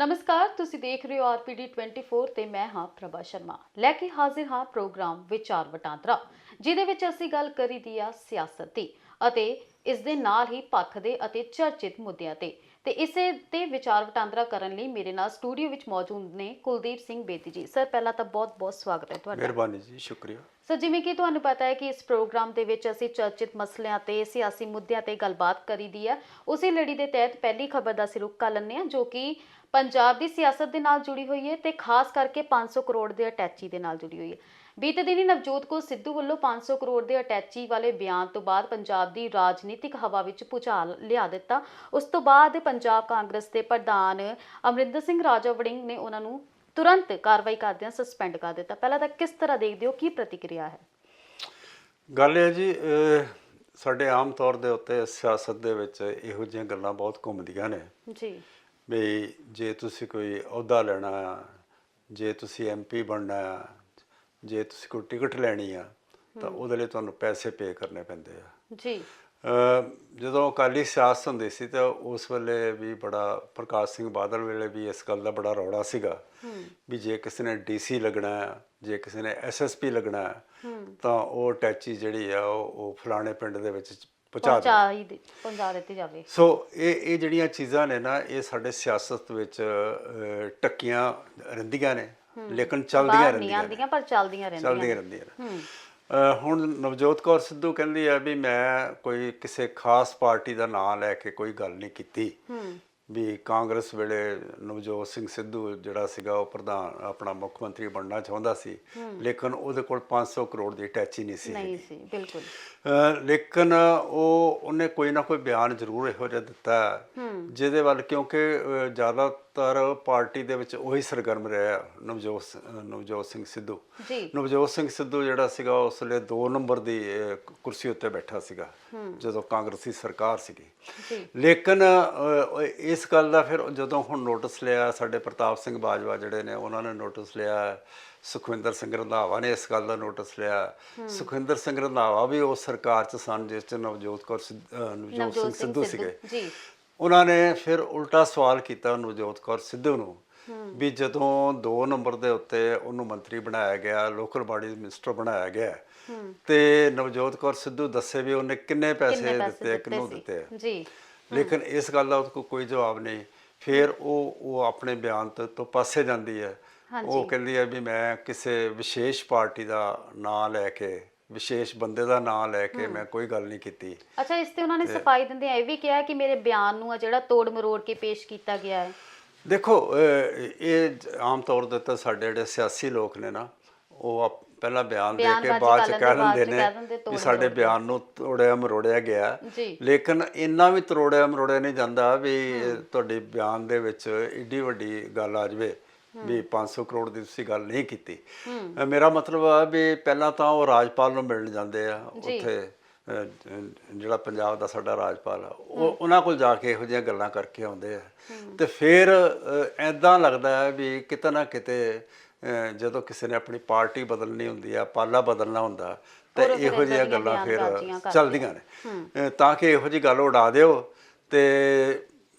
ਨਮਸਕਾਰ ਤੁਸੀਂ ਦੇਖ ਰਹੇ ਹੋ ਆਰਪੀਡੀ 24 ਤੇ ਮੈਂ ਹਾਂ ਪ੍ਰਭਾ ਸ਼ਰਮਾ। ਲੈ ਕੇ ਹਾਜ਼ਰ ਹਾਂ ਪ੍ਰੋਗਰਾਮ ਵਿਚਾਰ ਵਟਾਂਦਰਾ ਜਿਹਦੇ ਵਿੱਚ ਅਸੀਂ ਗੱਲ ਕਰੀਦੀ ਆ ਸਿਆਸਤ ਦੀ ਅਤੇ ਇਸ ਦੇ ਨਾਲ ਹੀ ਪੱਖ ਦੇ ਅਤੇ ਚਰਚਿਤ ਮੁੱਦਿਆਂ ਤੇ। ਤੇ ਇਸੇ ਤੇ ਵਿਚਾਰ ਵਟਾਂਦਰਾ ਕਰਨ ਲਈ ਮੇਰੇ ਨਾਲ ਸਟੂਡੀਓ ਵਿੱਚ ਮੌਜੂਦ ਨੇ ਕੁਲਦੀਪ ਸਿੰਘ ਬੇਦੀ ਜੀ। ਸਰ ਪਹਿਲਾਂ ਤਾਂ ਬਹੁਤ-ਬਹੁਤ ਸਵਾਗਤ ਹੈ ਤੁਹਾਡਾ। ਮਿਹਰਬਾਨੀ ਜੀ ਸ਼ੁਕਰੀਆ। ਸੋ ਜਿਵੇਂ ਕਿ ਤੁਹਾਨੂੰ ਪਤਾ ਹੈ ਕਿ ਇਸ ਪ੍ਰੋਗਰਾਮ ਦੇ ਵਿੱਚ ਅਸੀਂ ਚਰਚਿਤ ਮਸਲਿਆਂ ਤੇ ਸਿਆਸੀ ਮੁੱਦਿਆਂ ਤੇ ਗੱਲਬਾਤ ਕਰੀਦੀ ਹੈ ਉਸੇ ਲੜੀ ਦੇ ਤਹਿਤ ਪਹਿਲੀ ਖਬਰ ਦਾ ਅਸੀਂ ਰੁੱਖ ਕਰ ਲੈਂਦੇ ਹਾਂ ਜੋ ਕਿ ਪੰਜਾਬ ਦੀ ਸਿਆਸਤ ਦੇ ਨਾਲ ਜੁੜੀ ਹੋਈ ਹੈ ਤੇ ਖਾਸ ਕਰਕੇ 500 ਕਰੋੜ ਦੇ ਅਟੈਚੀ ਦੇ ਨਾਲ ਜੁੜੀ ਹੋਈ ਹੈ। ਬੀਤੇ ਦਿਨੀ ਨਵਜੋਤ ਕੌਰ ਸਿੱਧੂ ਵੱਲੋਂ 500 ਕਰੋੜ ਦੇ ਅਟੈਚੀ ਵਾਲੇ ਬਿਆਨ ਤੋਂ ਬਾਅਦ ਪੰਜਾਬ ਦੀ ਰਾਜਨੀਤਿਕ ਹਵਾ ਵਿੱਚ ਭੁਚਾਲ ਲਿਆ ਦਿੱਤਾ। ਉਸ ਤੋਂ ਬਾਅਦ ਪੰਜਾਬ ਕਾਂਗਰਸ ਦੇ ਪ੍ਰਧਾਨ ਅਮਰਿੰਦਰ ਸਿੰਘ ਰਾਜਾ ਵੜਿੰਗ ਨੇ ਉਹਨਾਂ ਨੂੰ ਤੁਰੰਤ ਕਾਰਵਾਈ ਕਰਦਿਆਂ ਸਸਪੈਂਡ ਕਰ ਦਿੱਤਾ। ਪਹਿਲਾਂ ਤਾਂ ਕਿਸ ਤਰ੍ਹਾਂ ਦੇਖਦੇ ਹੋ ਕੀ ਪ੍ਰਤੀਕਿਰਿਆ ਹੈ? ਗੱਲ ਹੈ ਜੀ ਸਾਡੇ ਆਮ ਤੌਰ ਦੇ ਉੱਤੇ ਸਿਆਸਤ ਦੇ ਵਿੱਚ ਇਹੋ ਜਿਹੀਆਂ ਗੱਲਾਂ ਬਹੁਤ ਘੁੰਮਦੀਆਂ ਨੇ। ਜੀ। ਵੀ ਜੇ ਤੁਸੀਂ ਕੋਈ ਅਹੁਦਾ ਲੈਣਾ ਆ ਜੇ ਤੁਸੀਂ ਐਮਪੀ ਬਣਨਾ ਆ ਜੇ ਤੁਸੀਂ ਕੋਈ ਟਿਕਟ ਲੈਣੀ ਆ ਤਾਂ ਉਹਦੇ ਲਈ ਤੁਹਾਨੂੰ ਪੈਸੇ ਪੇ ਕਰਨੇ ਪੈਂਦੇ ਆ। ਜੀ। ਜਦੋਂ ਅਕਾਲੀ ਸਿਆਸਤ ਹੁੰਦੀ ਸੀ ਤਾਂ ਉਸ ਵੇਲੇ ਵੀ ਬੜਾ ਪ੍ਰਕਾਸ਼ ਸਿੰਘ ਬਾਦਲ ਵੇਲੇ ਵੀ ਇਸ ਗੱਲ ਦਾ ਬੜਾ ਰੌਲਾ ਸੀਗਾ ਵੀ ਜੇ ਕਿਸੇ ਨੇ ਡੀਸੀ ਲੱਗਣਾ ਹੈ ਜੇ ਕਿਸੇ ਨੇ ਐਸਐਸਪੀ ਲੱਗਣਾ ਹੈ। ਤਾਂ ਉਹ ਟੈਚੀ ਜਿਹੜੀ ਆ ਉਹ ਫਲਾਣੇ ਪਿੰਡ ਦੇ ਵਿੱਚ ਪਹੁੰਚਾ ਦੇ ਪਹੁੰਚਾ ਹੀ ਦੇ- ਪਹੁੰਚਾ ਦਿੱਤੀ ਜਾਵੇ। ਸੋ ਇਹ ਇਹ ਜਿਹੜੀਆਂ ਚੀਜ਼ਾਂ ਨੇ ਨਾ ਇਹ ਸਾਡੇ ਸਿਆਸਤ ਵਿੱਚ ਅਹ, ਟੱਕੀਆਂ ਰਹਿੰਦੀਆਂ ਨੇ। ਲੇਕਿਨ ਚੱਲਦੀਆਂ ਬਾਹਰ ਨਹੀਂ ਰਹਿੰਦੀਆਂ ਨੇ ਆਉਂਦੀਆਂ ਪਰ ਚੱਲਦੀਆਂ ਰਹਿੰਦੀਆਂ। ਚੱਲਦੀਆਂ ਰਹਿੰਦੀਆਂ ਨੇ। ਅਹ ਹੁਣ ਨਵਜੋਤ ਕੌਰ ਸਿੱਧੂ ਕਹਿੰਦੀ ਹੈ ਵੀ ਮੈਂ ਕੋਈ ਕਿਸੇ ਖਾਸ ਪਾਰਟੀ ਦਾ ਨਾਮ ਲੈ ਕੇ ਕੋਈ ਗੱਲ ਨਹੀਂ ਕੀਤੀ। ਵੀ ਕਾਂਗਰਸ ਵੇਲੇ ਨਵਜੋਤ ਸਿੰਘ ਸਿੱਧੂ ਜਿਹੜਾ ਸੀਗਾ ਉਹ ਪ੍ਰਧਾਨ ਆਪਣਾ ਮੁੱਖ ਮੰਤਰੀ ਬਣਨਾ ਚਾਹੁੰਦਾ ਸੀ। ਲੇਕਿਨ ਉਹਦੇ ਕੋਲ 500 ਕਰੋੜ ਦੀ ਅਟੈਚੀ ਨਹੀਂ ਸੀ ਨਹੀਂ ਸੀ ਬਿਲਕੁਲ। ਲੇਕਿਨ ਉਹ ਉਹਨੇ ਕੋਈ ਨਾ ਕੋਈ ਬਿਆਨ ਜ਼ਰੂਰ ਇਹੋ ਜਿਹਾ ਦਿੱਤਾ। ਜਿਹਦੇ ਵੱਲ ਕਿਉਂਕਿ ਅਹ, ਜ਼ਿਆਦਾਤਰ ਪਾਰਟੀ ਦੇ ਵਿੱਚ ਉਹੀ ਸਰਗਰਮ ਰਿਹਾ ਨਵਜੋਤ ਨਵਜੋਤ ਸਿੰਘ ਸਿੱਧੂ। ਜੀ। ਨਵਜੋਤ ਸਿੰਘ ਸਿੱਧੂ ਜਿਹੜਾ ਸੀਗਾ ਉਸ ਵੇਲੇ 2 ਨੰਬਰ ਦੀ ਅਹ, ਕੁਰਸੀ ਉੱਤੇ ਬੈਠਾ ਸੀਗਾ ਜਦੋਂ ਕਾਂਗਰਸੀ ਸਰਕਾਰ ਸੀਗੀ। ਜੀ। ਲੇਕਿਨ ਅਹ, ਇਸ ਗੱਲ ਦਾ ਫਿਰ ਜਦੋਂ ਹੁਣ ਨੋਟਿਸ ਲਿਆ ਸਾਡੇ ਪ੍ਰਤਾਪ ਸਿੰਘ ਬਾਜਵਾ ਜਿਹੜੇ ਨੇ ਉਹਨਾਂ ਨੇ ਨੋਟਿਸ ਲਿਆ ਸੁਖਵਿੰਦਰ ਸਿੰਘ ਰੰਧਾਵਾ ਨੇ ਇਸ ਗੱਲ ਦਾ ਨੋਟਿਸ ਲਿਆ। ਸੁਖਵਿੰਦਰ ਸਿੰਘ ਰੰਧਾਵਾ ਵੀ ਉਸ ਸਰਕਾਰ ਚ ਸਨ ਜਿਸ ਚ ਨਵਜੋਤ ਕੌਰ ਸਿੱਧ- ਅਹ, ਨਵਜੋਤ ਸਿੰਘ ਸਿੱਧੂ। ਸੀਗੇ। ਜੀ। ਉਹਨਾਂ ਨੇ ਫਿਰ ਉਲਟਾ ਸਵਾਲ ਕੀਤਾ ਨਵਜੋਤ ਕੌਰ ਸਿੱਧੂ ਨੂੰ ਵੀ ਜਦੋਂ 2 ਨੰਬਰ ਦੇ ਉੱਤੇ ਉਹਨੂੰ ਮੰਤਰੀ ਬਣਾਇਆ ਗਿਆ ਲੋਕਲ ਬਾਡੀ ਮਿਨਿਸਟਰ ਬਣਾਇਆ ਗਿਆ ਤੇ ਨਵਜੋਤ ਕੌਰ ਸਿੱਧੂ ਦੱਸੇ ਵੀ ਉਹਨੇ ਕਿੰਨੇ ਪੈਸੇ ਕਿੰਨੇ ਦਿੱਤੇ ਕਿਹਨੂੰ ਸੀ? ਦਿੱਤੇ। ਜੀ ਲੇਕਿਨ ਇਸ ਗੱਲ ਦਾ ਕੋਲ ਕੋਈ ਜਵਾਬ ਨਹੀਂ ਫਿਰ ਉਹ ਉਹ ਆਪਣੇ ਬਿਆਨ ਤੋਂ ਤੋਂ ਪਾਸੇ ਜਾਂਦੀ ਹੈ ਉਹ ਕਹਿੰਦੀ ਹੈ ਵੀ ਮੈਂ ਕਿਸੇ ਵਿਸ਼ੇਸ਼ ਪਾਰਟੀ ਦਾ ਨਾਂ ਲੈ ਕੇ ਵਿਸ਼ੇਸ਼ ਬੰਦੇ ਦਾ ਨਾਂ ਲੈ ਕੇ ਮੈਂ ਕੋਈ ਗੱਲ ਨਹੀਂ ਕੀਤੀ। ਅੱਛਾ ਇਸ ਤੇ ਉਹਨਾਂ ਨੇ ਸਫ਼ਾਈ ਦਿੰਦੇ ਇਹ ਵੀ ਕਿਹਾ ਕਿ ਮੇਰੇ ਬਿਆਨ ਨੂੰ ਆ ਜਿਹੜਾ ਤੋੜ ਮਰੋੜ ਕੇ ਪੇਸ਼ ਕੀਤਾ ਗਿਆ ਹੈ। ਦੇਖੋ ਇਹ ਆਮ ਤੌਰ ਦੇ ਉੱਤੇ ਸਾਡੇ ਜਿਹੜੇ ਸਿਆਸੀ ਲੋਕ ਨੇ ਨਾ ਉਹ ਪਹਿਲਾਂ ਬਿਆਨ ਦੇ ਕੇ ਬਾਅਦ ਚ ਕਹਿ ਦਿੰਦੇ ਨੇ ਵੀ ਸਾਡੇ ਬਿਆਨ ਨੂੰ ਤੋੜਿਆ ਮਰੋੜਿਆ ਗਿਆ। ਲੇਕਿਨ ਇੰਨਾ ਵੀ ਤਰੋੜਿਆ ਮਰੋੜਿਆ ਨਹੀਂ ਜਾਂਦਾ ਵੀ ਤੁਹਾਡੇ ਬਿਆਨ ਦੇ ਵਿੱਚ ਏਡੀ ਵੱਡੀ ਗੱਲ ਆ ਜਾਵੇ। ਵੀ 500 ਕਰੋੜ ਦੀ ਤੁਸੀਂ ਗੱਲ ਨਹੀਂ ਕੀਤੀ। ਮੇਰਾ ਮਤਲਬ ਆ ਵੀ ਪਹਿਲਾਂ ਤਾਂ ਉਹ ਰਾਜਪਾਲ ਨੂੰ ਮਿਲਣ ਜਾਂਦੇ ਆ ਉੱਥੇ ਜਿਹੜਾ ਪੰਜਾਬ ਦਾ ਸਾਡਾ ਰਾਜਪਾਲ ਆ ਉਹ ਉਹਨਾਂ ਕੋਲ ਜਾ ਕੇ ਇਹੋ ਜਿਹੀਆਂ ਗੱਲਾਂ ਕਰਕੇ ਆਉਂਦੇ ਆ। ਤੇ ਫਿਰ ਐਦਾਂ ਲੱਗਦਾ ਹੈ ਵੀ ਕਿਤੇ ਨਾ ਕਿਤੇ ਜਦੋਂ ਕਿਸੇ ਨੇ ਆਪਣੀ ਪਾਰਟੀ ਬਦਲਣੀ ਹੁੰਦੀ ਆ ਪਾਲਾ ਬਦਲਣਾ ਹੁੰਦਾ ਤੇ ਇਹੋ ਜਿਹੀਆਂ ਗੱਲਾਂ ਫਿਰ ਚੱਲਦੀਆਂ ਨੇ। ਤਾਂ ਕਿ ਇਹੋ ਜਿਹੀ ਗੱਲ ਉਡਾ ਦਿਓ ਤੇ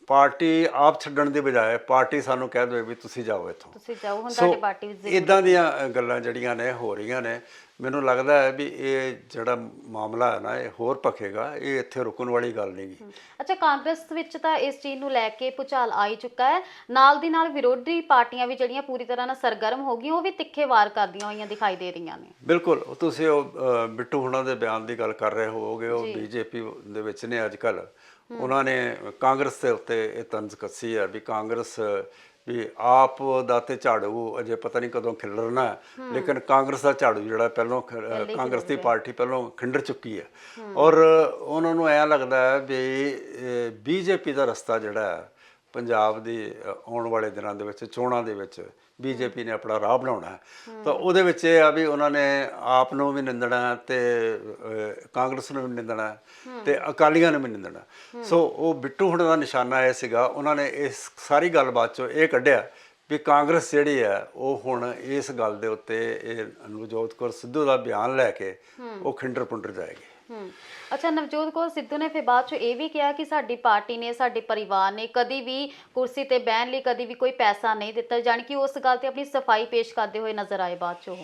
ਪਾਰਟੀ ਆਪ ਛੱਡਣ ਦੀ ਬਜਾਏ ਪਾਰਟੀ ਸਾਨੂੰ ਕਹਿ ਦੇਵੇ ਵੀ ਤੁਸੀਂ ਜਾਓ ਇੱਥੋਂ। ਤੁਸੀਂ ਜਾਓ ਹੁਣ ਤੁਹਾਡੀ ਪਾਰਟੀ ਵਿੱਚ ਇਦਾਂ ਦੀਆਂ ਗੱਲਾਂ ਜਿਹੜੀਆਂ ਨੇ ਹੋ ਰਹੀਆਂ ਨੇ ਮੈਨੂੰ ਲੱਗਦਾ ਹੈ ਵੀ ਇਹ ਜਿਹੜਾ ਮਾਮਲਾ ਹੈ ਨਾ ਇਹ ਹੋਰ ਭਖੇਗਾ ਇਹ ਇੱਥੇ ਰੁਕਣ ਵਾਲੀ ਗੱਲ ਨਹੀਂ ਗੀ। ਅੱਛਾ ਕਾਂਗਰਸ ਵਿੱਚ ਤਾਂ ਇਸ ਚੀਜ਼ ਨੂੰ ਲੈ ਕੇ ਭੁਚਾਲ ਆ ਹੀ ਚੁੱਕਾ ਹੈ। ਨਾਲ ਦੀ ਨਾਲ ਵਿਰੋਧੀ ਪਾਰਟੀਆਂ ਵੀ ਜਿਹੜੀਆਂ ਪੂਰੀ ਤਰ੍ਹਾਂ ਨਾਲ ਸਰਗਰਮ ਹੋ ਗਈਆਂ ਉਹ ਵੀ ਤਿੱਖੇ ਵਾਰ ਕਰਦੀਆਂ ਹੋਈਆਂ ਦਿਖਾਈ ਦੇ ਰਹੀਆਂ ਨੇ। ਬਿਲਕੁਲ ਤੁਸੀਂ ਉਹ ਬਿੱਟੂ ਹੁਣਾਂ ਦੇ ਬਿਆਨ ਦੀ ਗੱਲ ਕਰ ਰਹੇ ਹੋਵੋਗੇ ਉਹ ਬੀਜੇਪੀ ਦੇ ਵਿੱਚ ਨੇ ਅੱਜ ਕੱਲ ਉਹਨਾਂ ਨੇ ਕਾਂਗਰਸ ਦੇ ਉੱਤੇ ਇਹ ਤੰਜ਼ ਕੱਸੀ ਹੈ ਵੀ ਕਾਂਗਰਸ ਵੀ ਆਪ ਦਾ ਤੇ ਝਾੜੂ ਅਜੇ ਪਤਾ ਨਹੀਂ ਕਦੋਂ ਖਿਲਰਨਾ ਹੈ। ਲੇਕਿਨ ਕਾਂਗਰਸ ਦਾ ਝਾੜੂ ਜਿਹੜਾ ਪਹਿਲਾਂ ਕਾਂਗਰਸ ਦੀ ਪਾਰਟੀ ਪਹਿਲਾਂ ਖਿੰਡਰ ਚੁੱਕੀ ਹੈ। ਔਰ ਉਹਨਾਂ ਨੂੰ ਐਂ ਲੱਗਦਾ ਹੈ ਵੀ ਬੀਜੇਪੀ ਦਾ ਰਸਤਾ ਜਿਹੜਾ ਹੈ ਪੰਜਾਬ ਦੀ ਆਉਣ ਵਾਲੇ ਦਿਨਾਂ ਦੇ ਵਿੱਚ, ਚੋਣਾਂ ਦੇ ਵਿੱਚ ਬੀਜੇਪੀ ਨੇ ਆਪਣਾ ਰਾਹ ਬਣਾਉਣਾ ਤਾਂ ਉਹਦੇ ਵਿੱਚ ਇਹ ਆ ਵੀ ਉਹਨਾਂ ਨੇ ਆਪ ਨੂੰ ਵੀ ਨਿੰਦਣਾ ਹੈ ਤੇ ਕਾਂਗਰਸ ਨੂੰ ਵੀ ਨਿੰਦਣਾ ਹੈ ਤੇ ਅਕਾਲੀਆਂ ਨੂੰ ਵੀ ਨਿੰਦਣਾ ਸੋ ਉਹ ਬਿੱਟੂ ਹੁਣ ਦਾ ਨਿਸ਼ਾਨਾ ਇਹ ਸੀਗਾ, ਉਹਨਾਂ ਨੇ ਇਸ ਸਾਰੀ ਗੱਲਬਾਤ ਚੋਂ ਇਹ ਕੱਢਿਆ ਵੀ ਕਾਂਗਰਸ ਜਿਹੜੀ ਹੈ, ਉਹ ਹੁਣ ਇਸ ਗੱਲ ਦੇ ਉੱਤੇ ਇਹ ਨਵਜੋਤ ਕੌਰ ਸਿੱਧੂ ਦਾ ਬਿਆਨ ਲੈ ਕੇ ਉਹ ਖਿੰਡਰ ਪੁੰਡਰ ਜਾਏਗੀ। ਹੂੰ। ਅੱਛਾ, ਨਵਜੋਤ ਕੌਰ ਸਿੱਧੂ ਨੇ ਫਿਰ ਬਾਅਦ ਚ ਇਹ ਵੀ ਕਿਹਾ ਕਿ ਸਾਡੀ ਪਾਰਟੀ ਨੇ, ਸਾਡੇ ਪਰਿਵਾਰ ਨੇ ਕਦੀ ਵੀ ਕੁਰਸੀ ਤੇ ਬਹਿਣ ਲਈ ਕਦੀ ਵੀ ਕੋਈ ਪੈਸਾ ਨਹੀਂ ਦਿੱਤਾ, ਜਾਣੀ ਕਿ ਉਸ ਗੱਲ ਤੇ ਆਪਣੀ ਸਫ਼ਾਈ ਪੇਸ਼ ਕਰਦੇ ਹੋਏ ਨਜ਼ਰ ਆਏ ਬਾਅਦ ਚ ਉਹ।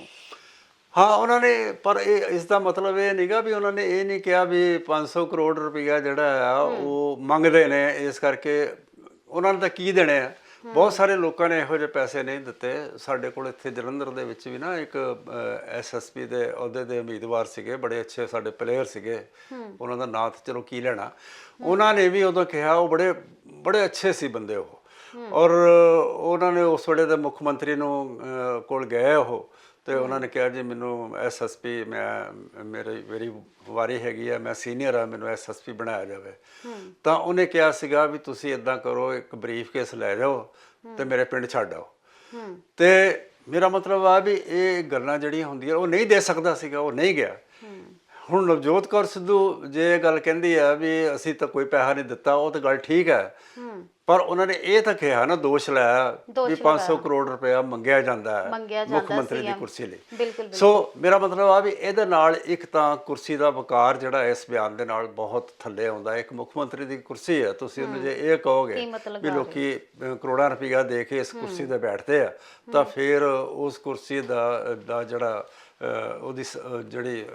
ਹਾਂ, ਉਹਨਾਂ ਨੇ, ਪਰ ਇਹ, ਇਸ ਦਾ ਮਤਲਬ ਇਹ ਨਹੀਂਗਾ ਵੀ ਉਹਨਾਂ ਨੇ ਇਹ ਨਹੀਂ ਕਿਹਾ ਵੀ 500 ਕਰੋੜ ਰੁਪਈਆ ਜਿਹੜਾ ਆ, ਉਹ ਮੰਗਦੇ ਨੇ, ਇਸ ਕਰਕੇ ਉਹਨਾਂ ਨੇ ਤਾਂ ਕੀ ਦੇਣੇ ਆ? ਬਹੁਤ ਸਾਰੇ ਲੋਕਾਂ ਨੇ ਇਹੋ ਜਿਹੇ ਪੈਸੇ ਨਹੀਂ ਦਿੱਤੇ। ਸਾਡੇ ਕੋਲ ਇੱਥੇ ਜਲੰਧਰ ਦੇ ਵਿੱਚ ਵੀ ਨਾ ਇੱਕ ਐਸਐਸਪੀ ਦੇ ਅਹੁਦੇ ਦੇ ਉਮੀਦਵਾਰ ਸੀਗੇ, ਬੜੇ ਅੱਛੇ ਸਾਡੇ ਪਲੇਅਰ ਸੀਗੇ। ਉਹਨਾਂ ਦਾ ਨਾਂ ਤਾਂ ਚਲੋ ਕੀ ਲੈਣਾ। ਉਹਨਾਂ ਨੇ ਵੀ ਉਦੋਂ ਕਿਹਾ, ਉਹ ਬੜੇ ਬੜੇ ਅੱਛੇ ਸੀ ਬੰਦੇ ਉਹ। ਔਰ ਉਹਨਾਂ ਨੇ ਉਸ ਵੇਲੇ ਦੇ ਮੁੱਖ ਮੰਤਰੀ ਨੂੰ ਕੋਲ ਗਏ ਉਹ। ਤੇ ਉਹਨਾਂ ਨੇ ਕਿਹਾ ਜੀ ਮੈਨੂੰ ਐਸਐਸਪੀ ਮੈਂ ਮੇਰੇ ਮੇਰੀ ਵਾਰੀ ਹੈਗੀ ਆ ਮੈਂ ਸੀਨੀਅਰ ਆ ਮੈਨੂੰ ਐਸਐਸਪੀ ਬਣਾਇਆ ਜਾਵੇ। ਤਾਂ ਉਹਨੇ ਕਿਹਾ ਸੀਗਾ ਵੀ ਤੁਸੀਂ ਇਦਾਂ ਕਰੋ ਇੱਕ ਬਰੀਫ ਕੇਸ ਲੈ ਜਾਓ ਤੇ ਮੇਰੇ ਪਿੰਡ ਛੱਡ ਆਓ। ਤੇ ਮੇਰਾ ਮਤਲਬ ਆ ਵੀ ਇਹ ਗੱਲਾਂ ਜਿਹੜੀਆਂ ਹੁੰਦੀਆਂ ਉਹ ਨਹੀਂ ਦੇ ਸਕਦਾ ਸੀਗਾ ਉਹ ਨਹੀਂ ਗਿਆ। ਹੁਣ ਨਵਜੋਤ ਕੌਰ ਸਿੱਧੂ ਜੇ ਇਹ ਗੱਲ ਕਹਿੰਦੀ ਆ ਵੀ ਅਸੀਂ ਤਾਂ ਕੋਈ ਪੈਸਾ ਨਹੀਂ ਦਿੱਤਾ ਉਹ ਤਾਂ ਗੱਲ ਠੀਕ ਹੈ। ਪਰ ਉਹਨਾਂ ਨੇ ਇਹ ਤਾਂ ਕਿਹਾ ਨਾ ਦੋਸ਼ ਲਾਇਆ ਵੀ 500 ਕਰੋੜ ਰੁਪਇਆ ਮੰਗਿਆ ਜਾਂਦਾ ਹੈ ਮੁੱਖ ਮੰਤਰੀ ਦੀ ਕੁਰਸੀ ਲਈ। ਸੋ ਮੇਰਾ ਮਤਲਬ ਆ ਵੀ ਇਹਦੇ ਨਾਲ ਇੱਕ ਤਾਂ ਕੁਰਸੀ ਦਾ ਵਕਾਰ ਜਿਹੜਾ ਇਸ ਬਿਆਨ ਦੇ ਨਾਲ ਬਹੁਤ ਥੱਲੇ ਆਉਂਦਾ ਹੈ ਇੱਕ ਮੁੱਖ ਮੰਤਰੀ ਦੀ ਕੁਰਸੀ ਹੈ। ਤੁਸੀਂ ਉਹਨੂੰ ਜੇ ਇਹ ਕਹੋਗੇ ਵੀ ਲੋਕੀ ਕਰੋੜਾਂ ਰੁਪਈਆ ਦੇ ਕੇ ਇਸ ਕੁਰਸੀ ਤੇ ਬੈਠਦੇ ਆ ਤਾਂ ਫਿਰ ਉਸ ਕੁਰਸੀ ਦਾ ਦਾ ਜਿਹੜਾ ਉਹਦੀ ਜਿਹੜੀ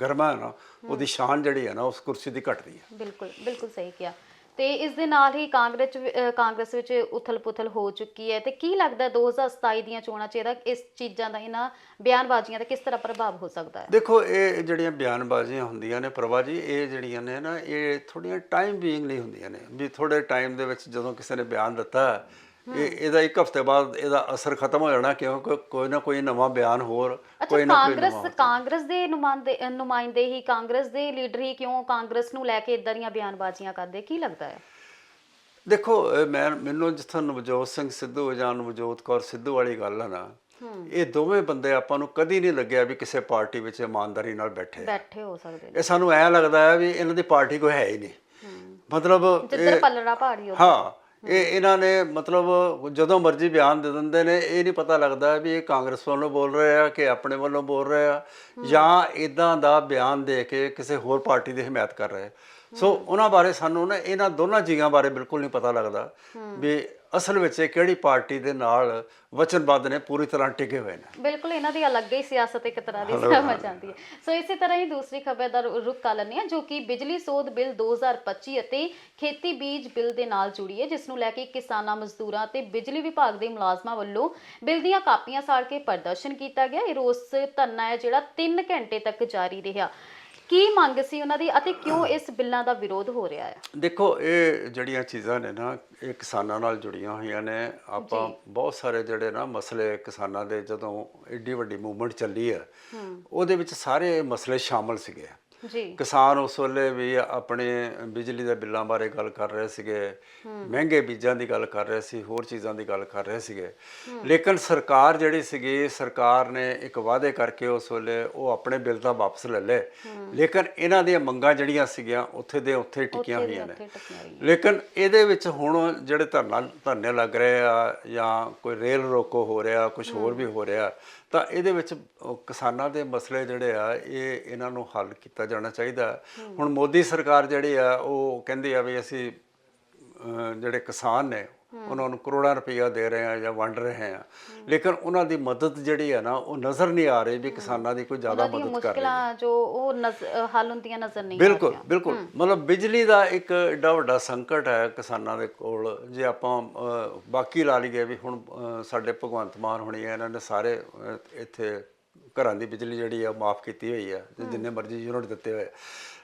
ਗਰਮਾ ਹੈ ਨਾ ਉਹਦੀ ਸ਼ਾਨ ਜਿਹੜੀ ਹੈ ਨਾ ਉਸ ਕੁਰਸੀ ਦੀ ਘਟਦੀ ਹੈ। ਬਿਲਕੁਲ ਬਿਲਕੁਲ ਸਹੀ ਕਿਹਾ। ਤੇ ਇਸ ਦੇ ਨਾਲ ਹੀ ਕਾਂਗਰਸ ਕਾਂਗਰਸ ਵਿੱਚ ਉਥਲ-ਪੁਥਲ ਹੋ ਚੁੱਕੀ ਹੈ। ਤੇ ਕੀ ਲੱਗਦਾ ਹੈ 2027 ਦੀਆਂ ਚੋਣਾਂ 'ਚ ਇਹਦਾ ਇਸ ਚੀਜ਼ਾਂ ਦਾ ਇਹਨਾਂ ਬਿਆਨਬਾਜ਼ੀਆਂ ਦਾ ਕਿਸ ਤਰ੍ਹਾਂ ਪ੍ਰਭਾਵ ਹੋ ਸਕਦਾ ਹੈ? ਦੇਖੋ ਇਹ ਜਿਹੜੀਆਂ ਬਿਆਨਬਾਜ਼ੀਆਂ ਹੁੰਦੀਆਂ ਨੇ ਪ੍ਰਭਾ ਜੀ ਇਹ ਜਿਹੜੀਆਂ ਨੇ ਨਾ ਇਹ ਥੋੜੀਆਂ ਟਾਈਮ ਬੀਇੰਗ ਲਈ ਹੁੰਦੀਆਂ ਨੇ। ਵੀ ਥੋੜੇ ਟਾਈਮ ਦੇ ਵਿੱਚ ਜਦੋਂ ਕਿਸੇ ਨੇ ਬਿਆਨ ਦਿੱਤਾ ਇਹ ਇਹਦਾ ਇੱਕ ਹਫ਼ਤੇ ਬਾਅਦ ਇਹਦਾ ਅਸਰ ਖਤਮ ਹੋ ਜਾਣਾ ਕਿਉਂਕਿ ਕੋਈ ਨਾ ਕੋਈ ਨਵਾਂ ਬਿਆਨ ਹੋਰ ਕੋਈ ਨਾ ਕੋਈ ਕਾਂਗਰਸ ਕਾਂਗਰਸ ਦੇ ਨੁਮਾਇੰਦੇ ਹੀ ਕਾਂਗਰਸ ਦੇ ਲੀਡਰ ਹੀ ਕਿਉਂ ਕਾਂਗਰਸ ਨੂੰ ਲੈ ਕੇ ਇਦਾਂ ਦੀਆਂ ਬਿਆਨਬਾਜ਼ੀਆਂ ਕਰਦੇ? ਕੀ ਲੱਗਦਾ ਹੈ? ਦੇਖੋ ਮੈਂ ਮੈਨੂੰ ਜਿੱਥੋਂ ਨਵਜੋਤ ਸਿੰਘ ਸਿੱਧੂ ਜਾਂ ਨਵਜੋਤ ਕੌਰ ਸਿੱਧੂ ਵਾਲੀ ਗੱਲ ਆ ਨਾ ਇਹ ਦੋਵੇਂ ਬੰਦੇ ਆਪਾਂ ਨੂੰ ਕਦੀ ਨਹੀਂ ਲੱਗਿਆ ਵੀ ਕਿਸੇ ਪਾਰਟੀ ਵਿੱਚ ਇਮਾਨਦਾਰੀ ਨਾਲ ਬੈਠੇ। ਬੈਠੇ ਹੋ ਸਕਦੇ ਨੇ। ਇਹ ਸਾਨੂੰ ਐ ਲੱਗਦਾ ਹੈ ਵੀ ਇਹਨਾਂ ਦੀ ਪਾਰਟੀ ਕੋਈ ਹੈ ਹੀ ਨਹੀਂ। ਮਤਲਬ ਜਿੱਧਰ ਪੱਲੜਾ ਪਹਾੜੀ ਹੋ ਹਾਂ ਇਹ ਇਹਨਾਂ ਨੇ ਮਤਲਬ ਜਦੋਂ ਮਰਜ਼ੀ ਬਿਆਨ ਦੇ ਦਿੰਦੇ ਨੇ, ਇਹ ਨਹੀਂ ਪਤਾ ਲੱਗਦਾ ਵੀ ਇਹ ਕਾਂਗਰਸ ਵੱਲੋਂ ਬੋਲ ਰਹੇ ਆ ਕਿ ਆਪਣੇ ਵੱਲੋਂ ਬੋਲ ਰਹੇ ਆ ਜਾਂ ਇਦਾਂ ਦਾ ਬਿਆਨ ਦੇ ਕੇ ਕਿਸੇ ਹੋਰ ਪਾਰਟੀ ਦੀ ਹਮਾਇਤ ਕਰ ਰਹੇ ਸੋ ਉਹਨਾਂ ਬਾਰੇ ਸਾਨੂੰ ਨਾ, ਇਹਨਾਂ ਦੋਨਾਂ ਚੀਜ਼ਾਂ ਬਾਰੇ ਬਿਲਕੁਲ ਨਹੀਂ ਪਤਾ ਲੱਗਦਾ ਵੀ ਅਸਲ ਵਿੱਚ ਇਹ ਕਿਹੜੀ ਪਾਰਟੀ ਦੇ ਨਾਲ ਵਚਨਬੱਧ ਨੇ ਪੂਰੀ ਤਰ੍ਹਾਂ ਟਿਕੇ ਹੋਏ ਨੇ? ਬਿਲਕੁਲ ਇਹਨਾਂ ਦੀ ਅਲੱਗ ਹੀ ਸਿਆਸਤ ਇੱਕ ਤਰ੍ਹਾਂ ਦੀ ਸਮਝ ਆਉਂਦੀ ਹੈ। ਸੋ ਇਸੇ ਤਰ੍ਹਾਂ ਹੀ ਦੂਸਰੀ ਖਬਰ ਦਾ ਰੁ- ਰੁਖ ਕਰ ਲੈਂਦੇ ਹਾਂ ਜੋ ਕਿ ਬਿਜਲੀ ਸੋਧ ਬਿੱਲ 2025 ਅਤੇ ਖੇਤੀ ਬੀਜ ਬਿੱਲ ਦੇ ਨਾਲ ਜੁੜੀ ਹੈ ਜਿਸ ਨੂੰ ਲੈ ਕੇ ਕਿਸਾਨਾਂ ਮਜ਼ਦੂਰਾਂ ਤੇ ਬਿਜਲੀ ਵਿਭਾਗ ਦੇ ਮੁਲਾਜ਼ਮਾਂ ਵੱਲੋਂ ਬਿੱਲ ਦੀਆਂ ਕਾਪੀਆਂ ਸਾੜ ਕੇ ਪ੍ਰਦਰਸ਼ਨ ਕੀਤਾ ਗਿਆ। ਇਹ ਰੋਸ ਧਰਨਾ ਹੈ ਜਿਹੜਾ 3 ਘੰਟੇ ਤੱਕ ਜਾਰੀ ਰਿਹਾ। ਕੀ ਮੰਗ ਸੀ ਉਹਨਾਂ ਦੀ ਅਤੇ ਕਿਉਂ ਇਸ ਬਿੱਲਾਂ ਦਾ ਵਿਰੋਧ ਹੋ ਰਿਹਾ ਹੈ? ਦੇਖੋ ਇਹ ਜਿਹੜੀਆਂ ਚੀਜ਼ਾਂ ਨੇ ਨਾ ਇਹ ਕਿਸਾਨਾਂ ਨਾਲ ਜੁੜੀਆਂ ਹੋਈਆਂ ਨੇ। ਆਪਾਂ ਬਹੁਤ ਸਾਰੇ ਜਿਹੜੇ ਨਾ ਮਸਲੇ ਕਿਸਾਨਾਂ ਦੇ ਜਦੋਂ ਏਡੀ ਵੱਡੀ ਮੂਵਮੈਂਟ ਚੱਲੀ ਹੈ। ਉਹਦੇ ਵਿੱਚ ਸਾਰੇ ਮਸਲੇ ਸ਼ਾਮਲ ਸੀਗੇ। ਕਿਸਾਨ ਉਸ ਵੇਲੇ ਵੀ ਆਪਣੇ ਬਿਜਲੀ ਦੇ ਬਿੱਲਾਂ ਬਾਰੇ ਗੱਲ ਕਰ ਰਹੇ ਸੀਗੇ ਮਹਿੰਗੇ ਬੀਜਾਂ ਦੀ ਗੱਲ ਕਰ ਰਹੇ ਸੀ ਹੋਰ ਚੀਜ਼ਾਂ ਦੀ ਗੱਲ ਕਰ ਰਹੇ ਸੀਗੇ। ਲੇਕਿਨ ਸਰਕਾਰ ਜਿਹੜੀ ਸੀਗੀ ਸਰਕਾਰ ਨੇ ਇੱਕ ਵਾਅਦੇ ਕਰਕੇ ਉਸ ਵੇਲੇ ਉਹ ਆਪਣੇ ਬਿੱਲ ਤਾਂ ਵਾਪਸ ਲੈ ਲਏ। ਲੇਕਿਨ ਇਹਨਾਂ ਦੀਆਂ ਮੰਗਾਂ ਜਿਹੜੀਆਂ ਸੀਗੀਆਂ ਉੱਥੇ ਦੇ ਉੱਥੇ ਟਿਕੀਆਂ ਹੋਈਆਂ ਨੇ। ਲੇਕਿਨ ਇਹਦੇ ਵਿੱਚ ਹੁਣ ਜਿਹੜੇ ਧਰਨਾ ਧਰਨੇ ਲੱਗ ਰਹੇ ਆ ਜਾਂ ਕੋਈ ਰੇਲ ਰੋਕੋ ਹੋ ਰਿਹਾ ਕੁਝ ਹੋਰ ਵੀ ਹੋ ਰਿਹਾ ਤਾਂ ਇਹਦੇ ਵਿੱਚ ਕਿਸਾਨਾਂ ਦੇ ਮਸਲੇ ਜਿਹੜੇ ਆ ਇਹ ਇਹਨਾਂ ਨੂੰ ਹੱਲ ਕੀਤਾ ਜਾਣਾ ਚਾਹੀਦਾ। ਹੁਣ ਮੋਦੀ ਸਰਕਾਰ ਜਿਹੜੀ ਆ ਉਹ ਕਹਿੰਦੀ ਆ ਵੀ ਅਸੀਂ ਜਿਹੜੇ ਕਿਸਾਨ ਨੇ ਉਹਨਾਂ ਨੂੰ ਕਰੋੜਾਂ ਰੁਪਈਆ ਦੇ ਰਹੇ ਆ ਜਾਂ ਵੰਡ ਰਹੇ ਆ। ਲੇਕਿਨ ਉਹਨਾਂ ਦੀ ਮਦਦ ਜਿਹੜੀ ਆ ਨਾ ਉਹ ਨਜ਼ਰ ਨਹੀਂ ਆ ਰਹੀ ਵੀ ਕਿਸਾਨਾਂ ਦੀ ਕੋਈ ਜ਼ਿਆਦਾ ਮਦਦ ਕਰ ਰਹੀ ਹੈ। ਮੁਸ਼ਕਲਾਂ ਜੋ ਉਹ ਹੱਲ ਹੁੰਦੀਆਂ ਨਜ਼ਰ ਨਹੀਂ ਬਿਲਕੁਲ। ਬਿਲਕੁਲ। ਮਤਲਬ ਬਿਜਲੀ ਦਾ ਇੱਕ ਏਡਾ ਵੱਡਾ ਸੰਕਟ ਹੈ ਕਿਸਾਨਾਂ ਦੇ ਕੋਲ। ਜੇ ਆਪਾਂ ਬਾਕੀ ਲਾ ਲਈਏ ਵੀ ਹੁਣ ਸਾਡੇ ਭਗਵੰਤ ਮਾਨ ਹੋਣੀ ਹੈ ਇਹਨਾਂ ਨੇ ਸਾਰੇ ਇੱਥੇ ਘਰਾਂ ਦੀ ਬਿਜਲੀ ਜਿਹੜੀ ਆ ਮਾਫ ਕੀਤੀ ਹੋਈ ਆ ਜਿੰਨੇ ਮਰਜ਼ੀ ਯੂਨਿਟ ਦਿੱਤੇ ਹੋਏ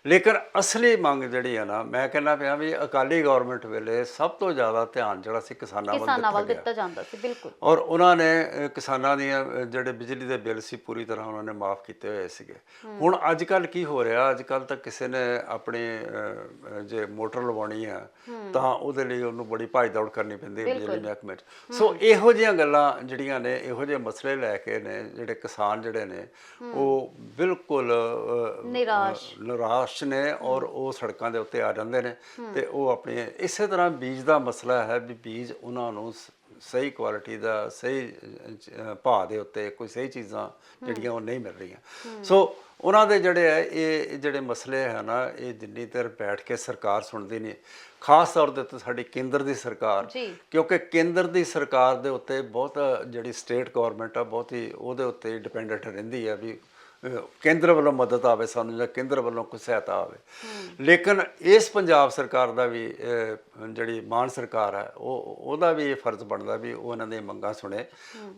ਲੇਕਿਨ ਅਸਲੀ ਮੰਗ ਜਿਹੜੀ ਆ ਨਾ ਮੈਂ ਕਹਿੰਦਾ ਪਿਆ ਵੀ ਅਕਾਲੀ ਗਵਰਨਮੈਂਟ ਵੇਲੇ ਸਭ ਤੋਂ ਜ਼ਿਆਦਾ ਧਿਆਨ ਜਿਹੜਾ ਸੀ ਕਿਸਾਨਾਂ ਵੱਲ ਕਿਸਾਨਾਂ ਦਿੱਤਾ ਵੱਲ ਗਿਆ। ਦਿੱਤਾ ਜਾਂਦਾ ਸੀ ਬਿਲਕੁਲ। ਔਰ ਉਹਨਾਂ ਨੇ ਕਿਸਾਨਾਂ ਦੀਆਂ ਜਿਹੜੇ ਬਿਜਲੀ ਦੇ ਬਿੱਲ ਸੀ ਪੂਰੀ ਤਰ੍ਹਾਂ ਉਹਨਾਂ ਨੇ ਮਾਫ ਕੀਤੇ ਹੋਏ ਸੀਗੇ। ਹੁਣ ਅੱਜ ਕੱਲ ਕੀ ਹੋ ਰਿਹਾ ਅੱਜ ਕੱਲ ਤਾਂ ਕਿਸੇ ਨੇ ਆਪਣੀ ਜੇ ਮੋਟਰ ਲਵਾਉਣੀ ਆ ਤਾਂ ਉਹਦੇ ਲਈ ਉਹਨੂੰ ਬੜੀ ਭਾਜ ਦੌੜ ਕਰਨੀ ਪੈਂਦੀ ਹੈ ਬਿਜਲੀ ਮਹਿਕਮੇ 'ਚ। ਸੋ ਇਹੋ ਜਿਹੀਆਂ ਗੱਲਾਂ ਜਿਹੜੀਆਂ ਨੇ ਇਹੋ ਜਿਹੇ ਮਸਲੇ ਲੈ ਕੇ ਨੇ ਜਿਹੜੇ ਕਿਸਾਨ ਜਿਹੜੇ ਨੇ ਉਹ ਬਿਲਕੁਲ ਅਹ, ਨਿਰਾਸ਼। ਨਿਰਾਸ਼ ਨੇ ਔਰ ਉਹ ਸੜਕਾਂ ਦੇ ਉੱਤੇ ਆ ਜਾਂਦੇ ਨੇ ਤੇ ਉਹ ਆਪਣੀ ਇਸੇ ਤਰ੍ਹਾਂ ਬੀਜ ਦਾ ਮਸਲਾ ਹੈ ਵੀ ਬੀਜ ਉਹਨਾਂ ਨੂੰ ਸਹੀ ਕੁਆਲਿਟੀ ਦਾ ਸਹੀ ਭਾਅ ਦੇ ਉੱਤੇ ਕੋਈ ਸਹੀ ਚੀਜ਼ਾਂ ਜਿਹੜੀਆਂ ਉਹ ਨਹੀਂ ਮਿਲ ਰਹੀਆਂ। ਸੋ ਉਹਨਾਂ ਦੇ ਜਿਹੜੇ ਹੈ ਇਹ ਜਿਹੜੇ ਮਸਲੇ ਹੈ ਨਾ ਇਹ ਜਿੰਨੀ ਦੇਰ ਬੈਠ ਕੇ ਸਰਕਾਰ ਸੁਣਦੀ ਨਹੀਂ ਖਾਸ ਤੌਰ ਦੇ ਉੱਤੇ ਸਾਡੀ ਕੇਂਦਰ ਦੀ ਸਰਕਾਰ। ਕਿਉਂਕਿ ਕੇਂਦਰ ਦੀ ਸਰਕਾਰ ਦੇ ਉੱਤੇ ਬਹੁਤ ਜਿਹੜੀ ਸਟੇਟ ਗਵਰਨਮੈਂਟ ਆ ਬਹੁਤ ਹੀ ਉਹਦੇ ਉੱਤੇ ਡਿਪੈਂਡੈਂਟ ਰਹਿੰਦੀ ਹੈ ਵੀ ਕੇਂਦਰ ਵੱਲੋਂ ਮਦਦ ਆਵੇ ਸਾਨੂੰ ਜਾਂ ਕੇਂਦਰ ਵੱਲੋਂ ਕੋਈ ਸਹਾਇਤਾ ਆਵੇ। ਲੇਕਿਨ ਇਸ ਪੰਜਾਬ ਸਰਕਾਰ ਦਾ ਵੀ ਜਿਹੜੀ ਮਾਨ ਸਰਕਾਰ ਹੈ ਉਹ ਉਹਦਾ ਵੀ ਇਹ ਫਰਜ਼ ਬਣਦਾ ਵੀ ਉਹ ਉਹਨਾਂ ਦੀਆਂ ਮੰਗਾਂ ਸੁਣੇ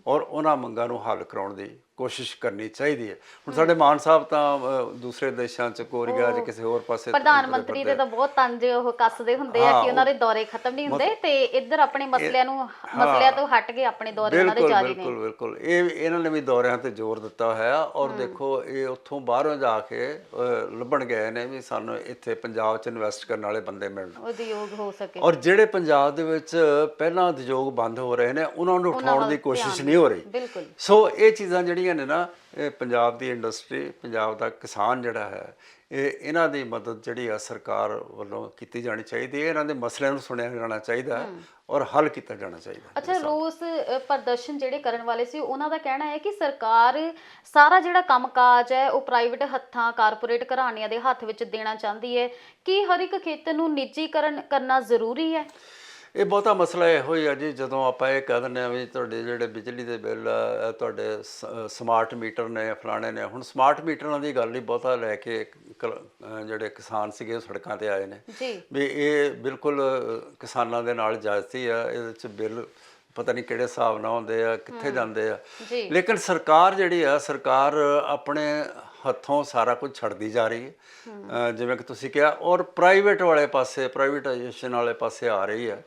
ਔਰ ਉਹਨਾਂ ਮੰਗਾਂ ਨੂੰ ਹੱਲ ਕਰਾਉਣ ਦੀ ਕੋਸ਼ਿਸ਼ ਕਰਨੀ ਚਾਹੀਦੀ ਹੈ। ਹੁਣ ਸਾਡੇ ਮਾਨ ਸਾਹਿਬ ਤਾਂ ਦੂਸਰੇ ਦੇਸ਼ਾਂ ਚ ਕੋਰੀਆ ਜਾਂ ਕਿਸੇ ਹੋਰ ਪਾਸੇ ਪ੍ਰਧਾਨ ਤੁਰੇ ਮੰਤਰੀ ਦੇ ਤਾਂ ਬਹੁਤ ਤੰਜ ਉਹ ਕੱਸਦੇ ਹੁੰਦੇ ਆ ਕਿ ਉਹਨਾਂ ਦੇ ਦੌਰੇ ਖਤਮ ਨਹੀਂ ਹੁੰਦੇ ਤੇ ਇੱਧਰ ਆਪਣੇ ਮਸਲਿਆਂ ਨੂੰ ਮਸਲਿਆਂ ਤੋਂ ਹਟ ਕੇ ਆਪਣੇ ਦੌਰੇ ਉਹਨਾਂ ਦੇ ਜਾਰੀ ਨੇ। ਬਿਲਕੁਲ। ਬਿਲਕੁਲ ਇਹ ਇਹਨਾਂ ਨੇ ਵੀ ਦੌਰਿਆਂ ਤੇ ਜ਼ੋਰ ਦਿੱਤਾ ਹੋਇਆ ਔਰ ਦੇਖੋ ਇਹ ਉੱਥੋਂ ਬਾਹਰੋਂ ਜਾ ਕੇ ਲੱਭਣ ਗਏ ਨੇ ਵੀ ਸਾਨੂੰ ਇੱਥੇ ਪੰਜਾਬ 'ਚ ਇਨਵੈਸਟ ਕਰਨ ਵਾਲੇ ਬੰਦੇ ਮਿਲਣ। ਉਦਯੋਗ ਹੋ ਸਕੇ। ਔਰ ਜਿਹੜੇ ਪੰਜਾਬ ਦੇ ਵਿੱਚ ਪਹਿਲਾਂ ਉਦਯੋਗ ਬੰਦ ਹੋ ਰਹੇ ਨੇ ਉਹਨਾਂ ਨੂੰ ਉਠਾਉਣ ਦੀ ਕੋਸ਼ਿਸ਼ ਨਹੀਂ ਹੋ ਰਹੀ। ਬਿਲਕੁਲ। ਸੋ ਇਹ ਚੀਜ਼ਾਂ ਜਿਹੜੀਆਂ ਨੇ ਨਾ ਇਹ ਪੰਜਾਬ ਦੀ ਇੰਡਸਟਰੀ ਪੰਜਾਬ ਦਾ ਕਿਸਾਨ ਜਿਹੜਾ ਹੈ ਇਹ ਇਹਨਾਂ ਦੀ ਮਦਦ ਜਿਹੜੀ ਆ ਸਰਕਾਰ ਵੱਲੋਂ ਕੀਤੀ ਜਾਣੀ ਚਾਹੀਦੀ ਹੈ ਇਹਨਾਂ ਦੇ ਮਸਲਿਆਂ ਨੂੰ ਸੁਣਿਆ ਜਾਣਾ ਚਾਹੀਦਾ ਔਰ ਹੱਲ ਕੀਤਾ ਜਾਣਾ ਚਾਹੀਦਾ ਅੱਛਾ ਰੋਸ ਪ੍ਰਦਰਸ਼ਨ ਜਿਹੜੇ ਕਰਨ ਵਾਲੇ ਸੀ ਉਹਨਾਂ ਦਾ ਕਹਿਣਾ ਹੈ ਕਿ ਸਰਕਾਰ ਸਾਰਾ ਜਿਹੜਾ ਕੰਮਕਾਜ ਹੈ ਉਹ ਪ੍ਰਾਈਵੇਟ ਹੱਥਾਂ ਕਾਰਪੋਰੇਟ ਘਰਾਣਿਆਂ ਦੇ ਹੱਥ ਵਿੱਚ ਦੇਣਾ ਚਾਹੁੰਦੀ ਹੈ। ਕਿ ਹਰ ਇੱਕ ਖੇਤਰ ਨੂੰ ਨਿੱਜੀਕਰਨ ਕਰਨਾ ਜ਼ਰੂਰੀ ਹੈ? ਇਹ ਬਹੁਤਾ ਮਸਲਾ ਇਹੋ ਹੀ ਆ ਜੀ ਜਦੋਂ ਆਪਾਂ ਇਹ ਕਹਿ ਦਿੰਦੇ ਆ ਵੀ ਤੁਹਾਡੇ ਜਿਹੜੇ ਬਿਜਲੀ ਦੇ ਬਿੱਲ ਆ, ਤੁਹਾਡੇ ਸਮਾਰਟ ਮੀਟਰ ਨੇ ਫਲਾਣੇ ਨੇ ਹੁਣ ਸਮਾਰਟ ਮੀਟਰਾਂ ਦੀ ਗੱਲ ਹੀ ਬਹੁਤਾ ਲੈ ਕੇ ਜਿਹੜੇ ਕਿਸਾਨ ਸੀਗੇ ਉਹ ਸੜਕਾਂ ਤੇ ਆਏ ਨੇ। ਵੀ ਇਹ ਬਿਲਕੁਲ ਕਿਸਾਨਾਂ ਦੇ ਨਾਲ ਜਾਇਜ਼ਤੀ ਆ ਇਹਦੇ ਵਿੱਚ ਬਿੱਲ ਪਤਾ ਨਹੀਂ ਕਿਹੜੇ ਹਿਸਾਬ ਨਾਲ ਆਉਂਦੇ ਆ ਕਿੱਥੇ ਜਾਂਦੇ ਆ। ਲੇਕਿਨ ਸਰਕਾਰ ਜਿਹੜੀ ਆ ਸਰਕਾਰ ਆਪਣੇ ਹੱਥੋਂ ਸਾਰਾ ਕੁਝ ਛੱਡਦੀ ਜਾ ਰਹੀ ਹੈ। ਜਿਵੇਂ ਕਿ ਤੁਸੀਂ ਕਿਹਾ ਔਰ ਪ੍ਰਾਈਵੇਟ ਵਾਲੇ ਪਾਸੇ ਪ੍ਰਾਈਵੇਟਾਈਜੇਸ਼ਨ ਵਾਲੇ ਪਾਸੇ ਆ ਰਹੀ ਹੈ।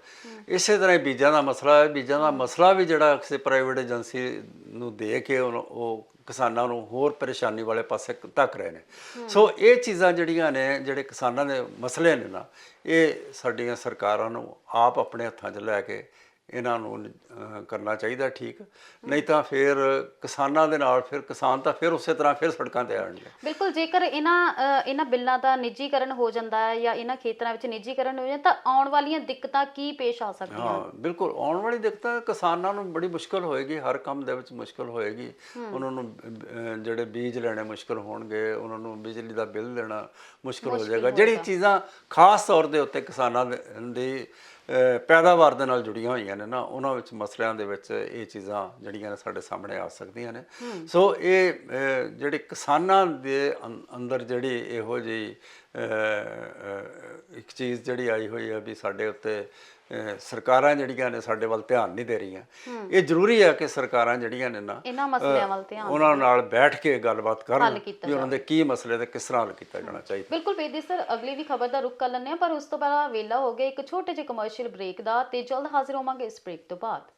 ਇਸੇ ਤਰ੍ਹਾਂ ਹੀ ਬੀਜਾਂ ਦਾ ਮਸਲਾ ਹੈ। ਬੀਜਾਂ ਦਾ ਮਸਲਾ ਵੀ ਜਿਹੜਾ ਕਿਸੇ ਪ੍ਰਾਈਵੇਟ ਏਜੰਸੀ ਨੂੰ ਦੇ ਕੇ ਉਹ ਕਿਸਾਨਾਂ ਨੂੰ ਹੋਰ ਪਰੇਸ਼ਾਨੀ ਵਾਲੇ ਪਾਸੇ ਧੱਕ ਰਹੇ ਨੇ। ਸੋ ਇਹ ਚੀਜ਼ਾਂ ਜਿਹੜੀਆਂ ਨੇ ਜਿਹੜੇ ਕਿਸਾਨਾਂ ਦੇ ਮਸਲੇ ਨੇ ਨਾ ਇਹ ਸਾਡੀਆਂ ਸਰਕਾਰਾਂ ਨੂੰ ਆਪ ਆਪਣੇ ਹੱਥਾਂ 'ਚ ਲੈ ਕੇ ਇਹਨਾਂ ਨੂੰ ਕਰਨਾ ਚਾਹੀਦਾ ਠੀਕ। ਨਹੀਂ ਤਾਂ ਫਿਰ ਕਿਸਾਨਾਂ ਦੇ ਨਾਲ ਫਿਰ ਕਿਸਾਨ ਤਾਂ ਫਿਰ ਉਸੇ ਤਰ੍ਹਾਂ ਫਿਰ ਸੜਕਾਂ ਤੇ ਆਣਗੇ। ਬਿਲਕੁਲ ਜੇਕਰ ਇਹਨਾਂ ਇਹਨਾਂ ਬਿੱਲਾਂ ਦਾ ਨਿੱਜੀਕਰਨ ਹੋ ਜਾਂਦਾ ਹੈ ਜਾਂ ਇਹਨਾਂ ਖੇਤਰਾਂ ਵਿੱਚ ਨਿੱਜੀਕਰਨ ਹੋ ਜਾਂਦਾ ਤਾਂ ਆਉਣ ਵਾਲੀਆਂ ਦਿੱਕਤਾਂ ਕੀ ਪੇਸ਼ ਆ ਸਕਦੀਆਂ ਹਾਂ ਬਿਲਕੁਲ ਆਉਣ ਵਾਲੀ ਦਿੱਕਤਾਂ ਕਿਸਾਨਾਂ ਨੂੰ ਬੜੀ ਮੁਸ਼ਕਲ ਹੋਏਗੀ ਹਰ ਕੰਮ ਦੇ ਵਿੱਚ ਮੁਸ਼ਕਲ ਹੋਏਗੀ। ਉਹਨਾਂ ਨੂੰ ਜਿਹੜੇ ਬੀਜ ਲੈਣੇ ਮੁਸ਼ਕਲ ਹੋਣਗੇ ਉਹਨਾਂ ਨੂੰ ਬਿਜਲੀ ਦਾ ਬਿੱਲ ਦੇਣਾ ਮੁਸ਼ਕਲ ਹੋ ਜਾਏਗਾ। ਜਿਹੜੀ ਚੀਜ਼ਾਂ ਖਾਸ ਤੌਰ ਦੇ ਉੱਤੇ ਕਿਸਾਨਾਂ ਦੇ- ਪੈਦਾਵਾਰ ਦੇ ਨਾਲ ਜੁੜੀਆਂ ਹੋਈਆਂ ਨੇ ਨਾ ਉਹਨਾਂ ਵਿੱਚ ਮਸਲਿਆਂ ਦੇ ਵਿੱਚ ਇਹ ਚੀਜ਼ਾਂ ਜਿਹੜੀਆਂ ਨੇ ਸਾਡੇ ਸਾਹਮਣੇ ਆ ਸਕਦੀਆਂ ਨੇ। ਸੋ ਇਹ ਜਿਹੜੇ ਕਿਸਾਨਾਂ ਦੇ ਅੰਦਰ ਜਿਹੜੀ ਇਹੋ ਜਿਹੀ ਇੱਕ ਚੀਜ਼ ਜਿਹੜੀ ਆਈ ਹੋਈ ਹੈ ਵੀ ਸਾਡੇ ਉੱਤੇ ਸਰਕਾਰਾਂ ਜਿਹੜੀਆਂ ਨੇ ਸਾਡੇ ਵੱਲ ਧਿਆਨ ਨਹੀਂ ਦੇ ਰਹੀਆਂ। ਇਹ ਜ਼ਰੂਰੀ ਹੈ ਕਿ ਸਰਕਾਰਾਂ ਜਿਹੜੀਆਂ ਨੇ ਨਾ ਇਹਨਾਂ ਮਸਲਿਆਂ ਵੱਲ ਧਿਆਨ ਉਹਨਾਂ ਨਾਲ ਬੈਠ ਕੇ ਗੱਲਬਾਤ ਕਰਨ ਵੀ ਉਹਨਾਂ ਦੇ ਕੀ ਮਸਲੇ ਤੇ ਕਿਸ ਤਰ੍ਹਾਂ ਹੱਲ ਕੀਤਾ ਜਾਣਾ ਚਾਹੀਦਾ। ਬਿਲਕੁਲ ਬੇਦੀ ਸਰ ਅਗਲੀ ਵੀ ਖਬਰ ਦਾ ਰੁਖ ਕਰ ਲੈਂਦੇ ਹਾਂ ਪਰ ਉਸ ਤੋਂ ਪਹਿਲਾਂ ਵੇਲਾ ਹੋ ਗਿਆ ਇੱਕ ਛੋਟੇ ਜਿਹੇ ਕਮਰਸ਼ੀਅਲ ਬ੍ਰੇਕ ਦਾ ਤੇ ਜਲਦ ਹਾਜ਼ਰ ਹੋਵਾਂਗੇ ਇਸ ਬ੍ਰੇਕ ਤੋਂ ਬਾਅਦ।